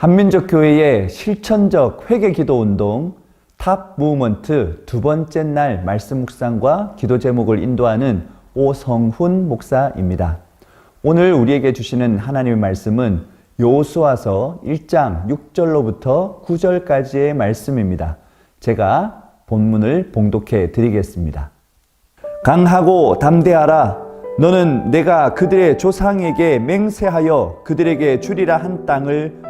한민족 교회의 실천적 회개 기도 운동 탑 무브먼트 두 번째 날 말씀 묵상과 기도 제목을 인도하는 오성훈 목사입니다. 오늘 우리에게 주시는 하나님의 말씀은 요수아서 1장 6절로부터 9절까지의 말씀입니다. 제가 본문을 봉독해 드리겠습니다. 강하고 담대하라. 너는 내가 그들의 조상에게 맹세하여 그들에게 주리라 한 땅을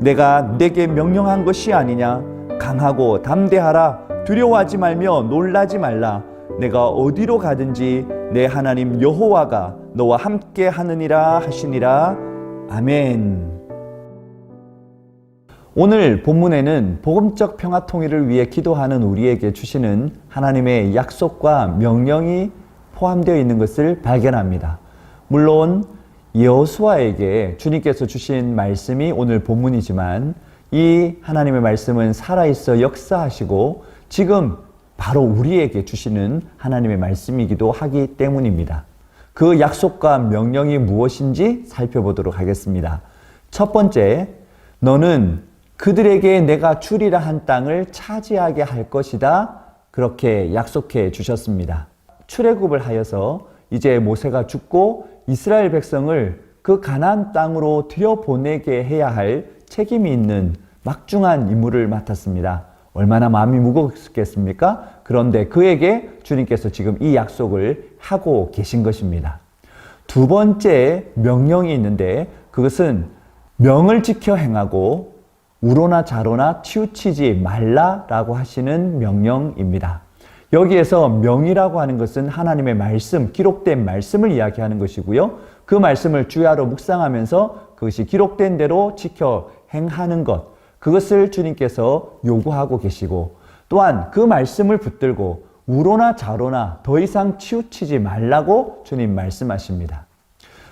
내가 내게 명령한 것이 아니냐. 강하고 담대하라. 두려워하지 말며 놀라지 말라. 내가 어디로 가든지 내 하나님 여호와가 너와 함께 하느니라 하시니라. 아멘. 오늘 본문에는 복음적 평화 통일을 위해 기도하는 우리에게 주시는 하나님의 약속과 명령이 포함되어 있는 것을 발견합니다. 물론 여호수아에게 주님께서 주신 말씀이 오늘 본문이지만 이 하나님의 말씀은 살아있어 역사하시고 지금 바로 우리에게 주시는 하나님의 말씀이기도 하기 때문입니다. 그 약속과 명령이 무엇인지 살펴보도록 하겠습니다. 첫 번째, 너는 그들에게 내가 주리라 한 땅을 차지하게 할 것이다. 그렇게 약속해 주셨습니다. 출애굽을 하여서 이제 모세가 죽고 이스라엘 백성을 그 가나안 땅으로 들여보내게 해야 할 책임이 있는 막중한 임무를 맡았습니다. 얼마나 마음이 무겁겠습니까? 그런데 그에게 주님께서 지금 이 약속을 하고 계신 것입니다. 두 번째 명령이 있는데 그것은 명을 지켜 행하고 우로나 자로나 치우치지 말라라고 하시는 명령입니다. 여기에서 명이라고 하는 것은 하나님의 말씀, 기록된 말씀을 이야기하는 것이고요. 그 말씀을 주야로 묵상하면서 그것이 기록된 대로 지켜 행하는 것, 그것을 주님께서 요구하고 계시고 또한 그 말씀을 붙들고 우로나 자로나 더 이상 치우치지 말라고 주님 말씀하십니다.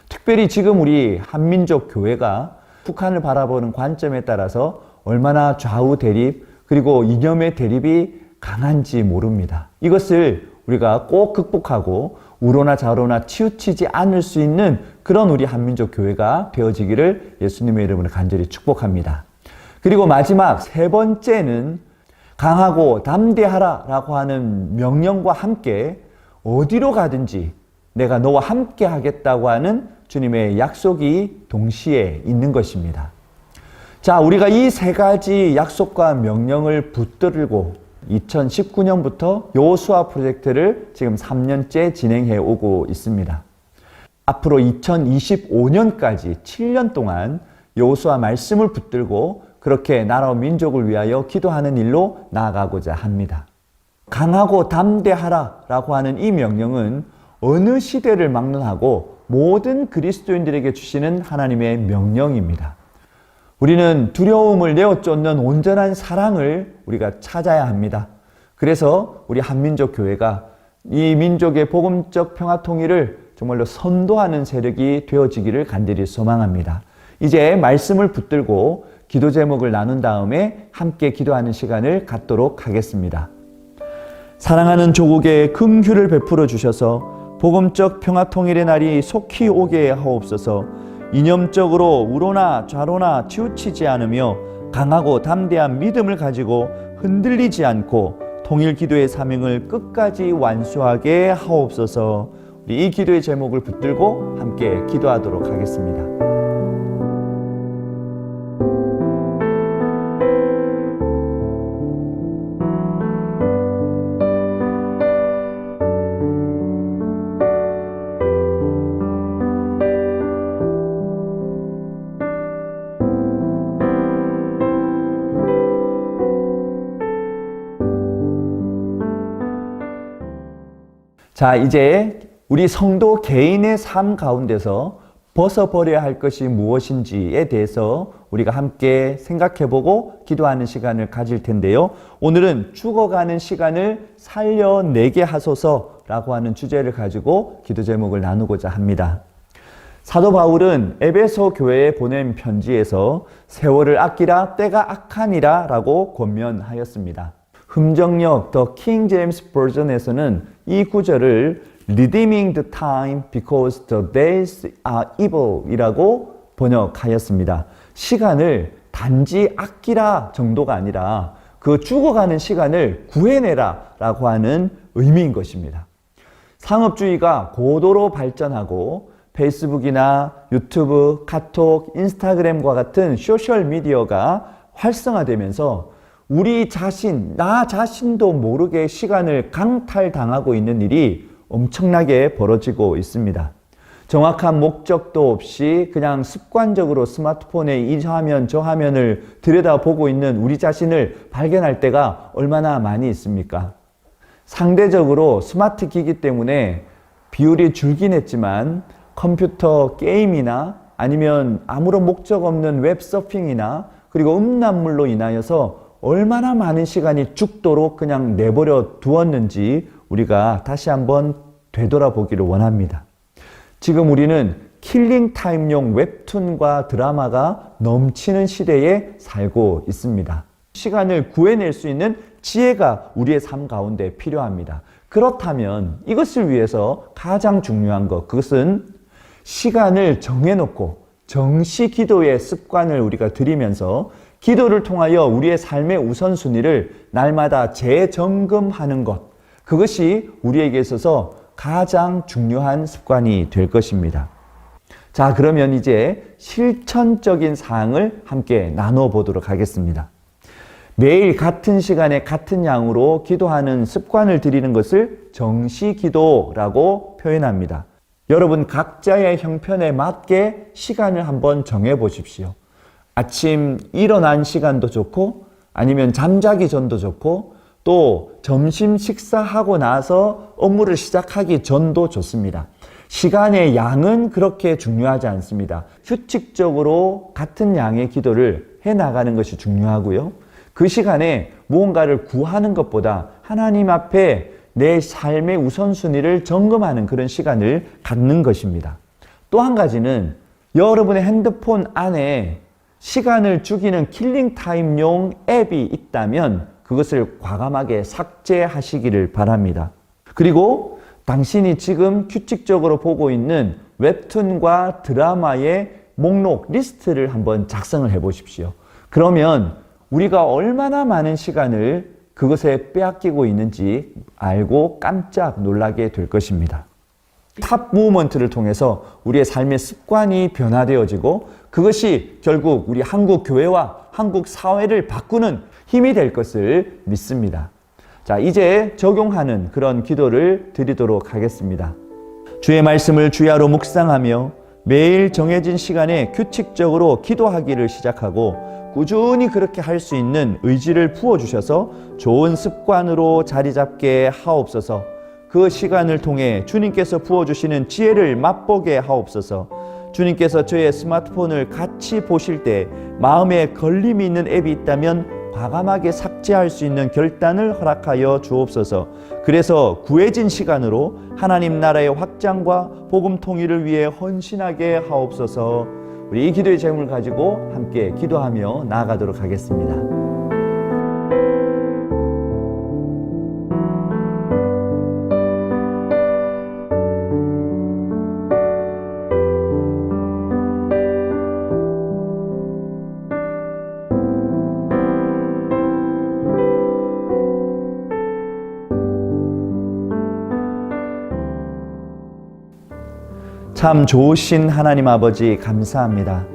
특별히 지금 우리 한민족 교회가 북한을 바라보는 관점에 따라서 얼마나 좌우 대립 그리고 이념의 대립이 강한지 모릅니다. 이것을 우리가 꼭 극복하고 우로나 좌로나 치우치지 않을 수 있는 그런 우리 한민족 교회가 되어지기를 예수님의 이름으로 간절히 축복합니다. 그리고 마지막 세 번째는 강하고 담대하라 라고 하는 명령과 함께 어디로 가든지 내가 너와 함께 하겠다고 하는 주님의 약속이 동시에 있는 것입니다. 자, 우리가 이 세 가지 약속과 명령을 붙들고 2019년부터 요수아 프로젝트를 지금 3년째 진행해 오고 있습니다. 앞으로 2025년까지 7년 동안 요수아 말씀을 붙들고 그렇게 나라와 민족을 위하여 기도하는 일로 나아가고자 합니다. 강하고 담대하라라고 하는 이 명령은 어느 시대를 막론하고 모든 그리스도인들에게 주시는 하나님의 명령입니다. 우리는 두려움을 내어 쫓는 온전한 사랑을 우리가 찾아야 합니다. 그래서 우리 한민족 교회가 이 민족의 복음적 평화 통일을 정말로 선도하는 세력이 되어지기를 간절히 소망합니다. 이제 말씀을 붙들고 기도 제목을 나눈 다음에 함께 기도하는 시간을 갖도록 하겠습니다. 사랑하는 조국에 긍휼을 베풀어 주셔서 복음적 평화 통일의 날이 속히 오게 하옵소서. 이념적으로 우로나 좌로나 치우치지 않으며 강하고 담대한 믿음을 가지고 흔들리지 않고 통일 기도의 사명을 끝까지 완수하게 하옵소서. 우리 이 기도의 제목을 붙들고 함께 기도하도록 하겠습니다. 자, 이제 우리 성도 개인의 삶 가운데서 벗어버려야 할 것이 무엇인지에 대해서 우리가 함께 생각해보고 기도하는 시간을 가질 텐데요. 오늘은 죽어가는 시간을 살려내게 하소서라고 하는 주제를 가지고 기도 제목을 나누고자 합니다. 사도 바울은 에베소 교회에 보낸 편지에서 세월을 아끼라 때가 악하니라 라고 권면하였습니다. 흠정역 더킹 제임스 버전에서는 이 구절을 redeeming the time because the days are evil 이라고 번역하였습니다. 시간을 단지 아끼라 정도가 아니라 그 죽어가는 시간을 구해내라 라고 하는 의미인 것입니다. 상업주의가 고도로 발전하고 페이스북이나 유튜브, 카톡, 인스타그램과 같은 소셜미디어가 활성화되면서 우리 자신, 나 자신도 모르게 시간을 강탈당하고 있는 일이 엄청나게 벌어지고 있습니다. 정확한 목적도 없이 그냥 습관적으로 스마트폰에 이 화면 저 화면을 들여다보고 있는 우리 자신을 발견할 때가 얼마나 많이 있습니까? 상대적으로 스마트 기기 때문에 비율이 줄긴 했지만 컴퓨터 게임이나 아니면 아무런 목적 없는 웹 서핑이나 그리고 음란물로 인하여서 얼마나 많은 시간이 죽도록 그냥 내버려 두었는지 우리가 다시 한번 되돌아보기를 원합니다. 지금 우리는 킬링 타임용 웹툰과 드라마가 넘치는 시대에 살고 있습니다. 시간을 구해낼 수 있는 지혜가 우리의 삶 가운데 필요합니다. 그렇다면 이것을 위해서 가장 중요한 것, 그것은 시간을 정해놓고 정시 기도의 습관을 우리가 들이면서 기도를 통하여 우리의 삶의 우선순위를 날마다 재점검하는 것. 그것이 우리에게 있어서 가장 중요한 습관이 될 것입니다. 자, 그러면 이제 실천적인 사항을 함께 나눠 보도록 하겠습니다. 매일 같은 시간에 같은 양으로 기도하는 습관을 들이는 것을 정시 기도라고 표현합니다. 여러분 각자의 형편에 맞게 시간을 한번 정해 보십시오. 아침 일어난 시간도 좋고 아니면 잠자기 전도 좋고 또 점심 식사하고 나서 업무를 시작하기 전도 좋습니다. 시간의 양은 그렇게 중요하지 않습니다. 규칙적으로 같은 양의 기도를 해 나가는 것이 중요하고요. 그 시간에 무언가를 구하는 것보다 하나님 앞에 내 삶의 우선순위를 점검하는 그런 시간을 갖는 것입니다. 또 한 가지는 여러분의 핸드폰 안에 시간을 죽이는 킬링 타임용 앱이 있다면 그것을 과감하게 삭제하시기를 바랍니다. 그리고 당신이 지금 규칙적으로 보고 있는 웹툰과 드라마의 목록, 리스트를 한번 작성을 해 보십시오. 그러면 우리가 얼마나 많은 시간을 그것에 빼앗기고 있는지 알고 깜짝 놀라게 될 것입니다. 탑 무브먼트를 통해서 우리의 삶의 습관이 변화되어지고 그것이 결국 우리 한국 교회와 한국 사회를 바꾸는 힘이 될 것을 믿습니다. 자, 이제 적용하는 그런 기도를 드리도록 하겠습니다. 주의 말씀을 주야로 묵상하며 매일 정해진 시간에 규칙적으로 기도하기를 시작하고 꾸준히 그렇게 할 수 있는 의지를 부어주셔서 좋은 습관으로 자리 잡게 하옵소서 그 시간을 통해 주님께서 부어주시는 지혜를 맛보게 하옵소서 주님께서 저의 스마트폰을 같이 보실 때 마음에 걸림이 있는 앱이 있다면 과감하게 삭제할 수 있는 결단을 허락하여 주옵소서. 그래서 구해진 시간으로 하나님 나라의 확장과 복음 통일을 위해 헌신하게 하옵소서. 우리 이 기도의 제목을 가지고 함께 기도하며 나아가도록 하겠습니다. 참 좋으신 하나님 아버지 감사합니다.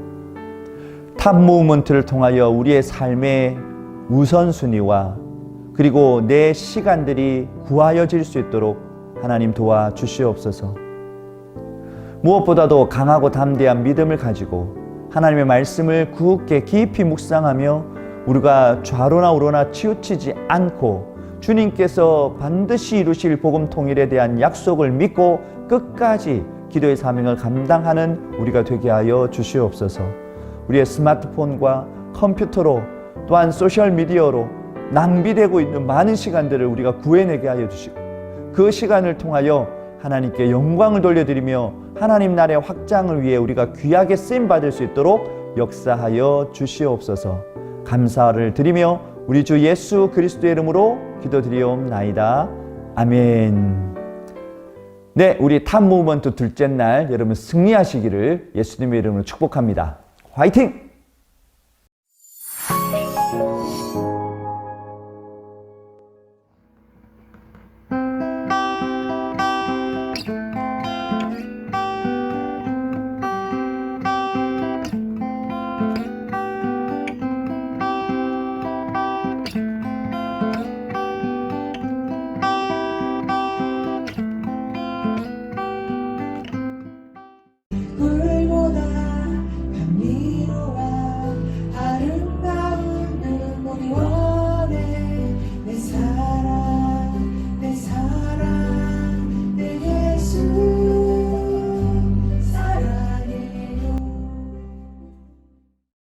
탑 무브먼트를 통하여 우리의 삶의 우선순위와 그리고 내 시간들이 구하여질 수 있도록 하나님 도와 주시옵소서. 무엇보다도 강하고 담대한 믿음을 가지고 하나님의 말씀을 굳게 깊이 묵상하며 우리가 좌로나 우로나 치우치지 않고 주님께서 반드시 이루실 복음 통일에 대한 약속을 믿고 끝까지 기도의 사명을 감당하는 우리가 되게 하여 주시옵소서. 우리의 스마트폰과 컴퓨터로 또한 소셜 미디어로 낭비되고 있는 많은 시간들을 우리가 구해내게 하여 주시고 그 시간을 통하여 하나님께 영광을 돌려드리며 하나님 나라의 확장을 위해 우리가 귀하게 쓰임 받을 수 있도록 역사하여 주시옵소서. 감사를 드리며 우리 주 예수 그리스도의 이름으로 기도드리옵나이다. 아멘. 네, 우리 탑 무브먼트 둘째 날 여러분 승리하시기를 예수님의 이름으로 축복합니다. 화이팅!